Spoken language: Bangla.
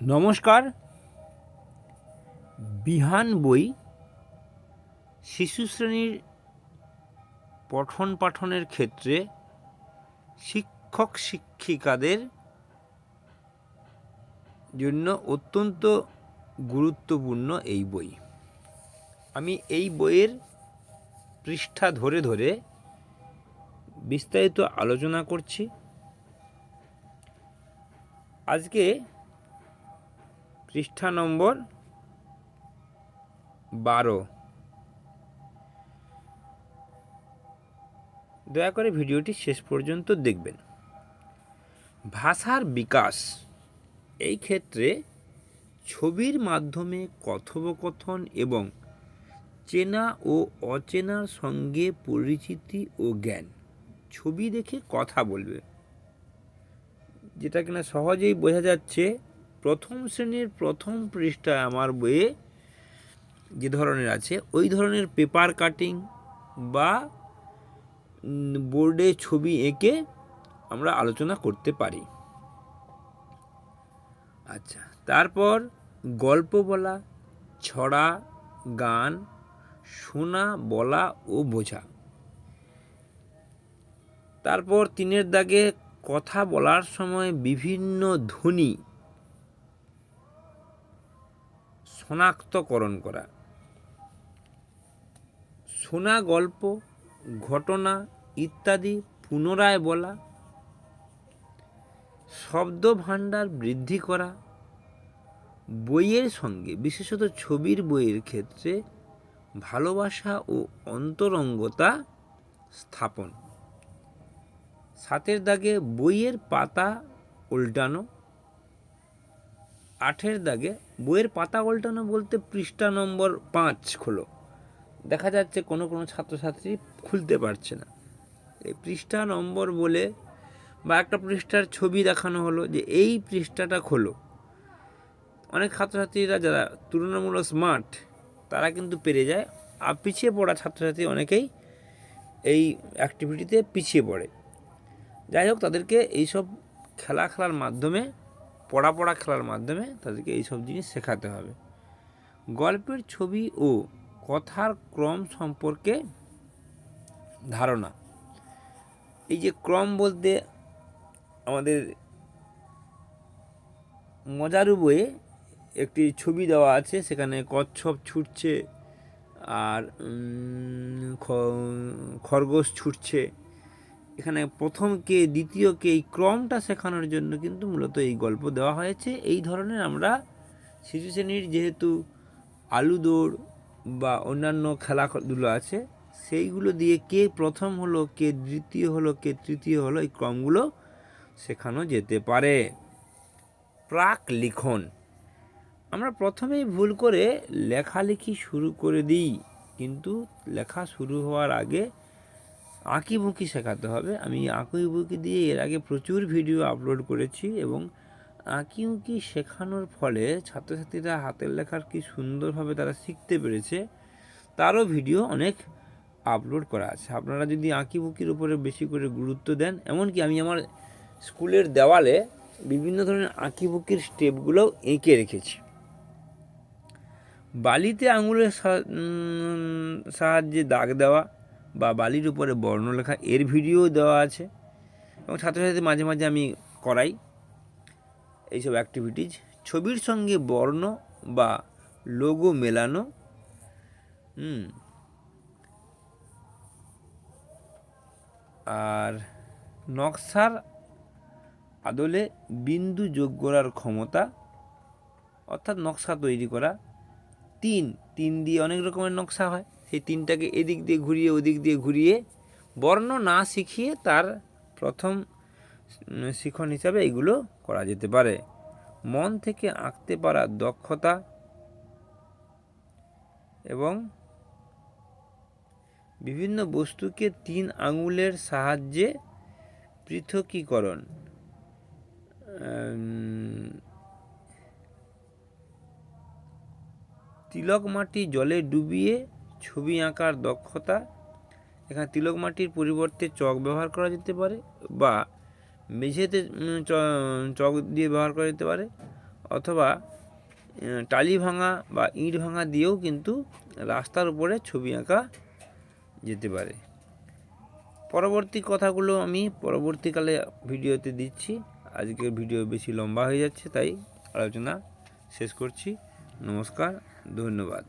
নমস্কার। বিহান বই, শিশু শ্রেণির পঠন পাঠনের ক্ষেত্রে শিক্ষক শিক্ষিকাদের জন্য অত্যন্ত গুরুত্বপূর্ণ এই বই। আমি এই বইয়ের পৃষ্ঠা ধরে ধরে বিস্তারিত আলোচনা করছি। আজকে পৃষ্ঠা নম্বর বারো। দয়া করে ভিডিওটি শেষ পর্যন্ত দেখবেন। ভাষার বিকাশ, এই ক্ষেত্রে ছবির মাধ্যমে কথোপকথন এবং চেনা ও অচেনার সঙ্গে পরিচিতি ও জ্ঞান, ছবি দেখে কথা বলবে। যেটা কিনা সহজেই বোঝা যাচ্ছে প্রথম শ্রেণির প্রথম পৃষ্ঠায় আমার বইয়ে যে ধরনের আছে, ওই ধরনের পেপার কাটিং বা বোর্ডে ছবি এঁকে আমরা আলোচনা করতে পারি। আচ্ছা তারপর গল্প বলা, ছড়া, গান, শোনা, বলা ও বোঝা। তারপর তিনের দাগে কথা বলার সময় বিভিন্ন ধ্বনি শনাক্তকরণ করা। শোনা গল্প, ঘটনা ইত্যাদি পুনরায় বলা শব্দ ভাণ্ডার বৃদ্ধি করা, বইয়ের সঙ্গে, বিশেষত ছবির বইয়ের ক্ষেত্রে ভালোবাসা ও অন্তরঙ্গতা স্থাপন। সাতের দাগে বইয়ের পাতা উল্টানো আঠের দাগে বইয়ের পাতা উল্টানো বলতে পৃষ্ঠা নম্বর পাঁচ খোলো। দেখা যাচ্ছে কোনো কোনো ছাত্রছাত্রী খুলতে পারছে না। এই পৃষ্ঠা নম্বর বলে বা একটা পৃষ্ঠার ছবি দেখানো হলো যে এই পৃষ্ঠাটা খোলো। অনেক ছাত্রছাত্রীরা যারা তুলনামূলক স্মার্ট, তারা কিন্তু পেরে যায়। আর পিছিয়ে পড়া ছাত্রছাত্রী অনেকেই এই অ্যাক্টিভিটিতে পিছিয়ে পড়ে। যাই হোক, তাদেরকে এইসব খেলা খেলার মাধ্যমে পড়া পড়া খেলার মাধ্যমে তাদেরকে এইসব জিনিস শেখাতে হবে। গল্পের ছবি ও কথার ক্রম সম্পর্কে ধারণা। এই যে ক্রম বলতে আমাদের মজারু বইয়ে একটি ছবি দেওয়া আছে, সেখানে কচ্ছপ ছুটছে আর খরগোশ ছুটছে। এখানে প্রথম কে, দ্বিতীয় কে, এই ক্রমটা শেখানোর জন্য কিন্তু মূলত এই গল্প দেওয়া হয়েছে। এই ধরনের আমরা শিশু শ্রেণির যেহেতু আলু দৌড় বা অন্যান্য খেলাধুলো আছে, সেইগুলো দিয়ে কে প্রথম হলো, কে দ্বিতীয় হলো, কে তৃতীয় হলো, এই ক্রমগুলো শেখানো যেতে পারে। প্রাক লিখন। আমরা প্রথমেই ভুল করে লেখালেখি শুরু করে দিই, কিন্তু লেখা শুরু হওয়ার আগে আঁকিবুকি শেখাতে হবে। আমি আঁকিবুকি দিয়ে এর আগে প্রচুর ভিডিও আপলোড করেছি এবং আঁকিবুকি শেখানোর ফলে ছাত্রছাত্রীরা হাতের লেখার কি সুন্দরভাবে তারা শিখতে পেরেছে, তারও ভিডিও অনেক আপলোড করা আছে। আপনারা যদি আঁকিবুকির উপরে বেশি করে গুরুত্ব দেন, এমনকি আমি আমার স্কুলের দেওয়ালে বিভিন্ন ধরনের আঁকিবুকির স্টেপগুলোও এঁকে রেখেছি। বালিতে আঙুলের সাহায্যে দাগ দেওয়া বা বালির উপরে বর্ণ লেখা এর ভিডিও দেওয়া আছে এবং ছাত্রছাত্রী মাঝে মাঝে আমি করাই এইসব অ্যাক্টিভিটিজ ছবির সঙ্গে বর্ণ বা লোগো মেলানো, হুম। আর নকশার আদলে বিন্দু যোগ করার ক্ষমতা, অর্থাৎ নকশা তৈরি করা। তিন তিন দিয়ে অনেক রকমের নকশা হয়। সেই তিনটাকে এদিক দিয়ে ঘুরিয়ে, ওদিক দিয়ে ঘুরিয়ে বর্ণ না শিখিয়ে তার প্রথম শিখন হিসাবে এগুলো করা যেতে পারে। মন থেকে আঁকতে পারা দক্ষতা এবং বিভিন্ন বস্তুকে তিন আঙুলের সাহায্যে পৃথকীকরণ। তিলক মাটি জলে ডুবিয়ে ছবি আঁকার দক্ষতা, এখানে তিলক মাটির পরিবর্তে চক ব্যবহার করা যেতে পারে বা মেঝেতে চক দিয়ে ব্যবহার করা যেতে পারে অথবা টালি ভাঙা বা ইট ভাঙা দিয়েও কিন্তু রাস্তার উপরে ছবি আঁকা যেতে পারে। পরবর্তী কথাগুলো আমি পরবর্তীকালে ভিডিওতে দিচ্ছি। আজকের ভিডিও বেশি লম্বা হয়ে যাচ্ছে, তাই আলোচনা শেষ করছি। নমস্কার, ধন্যবাদ।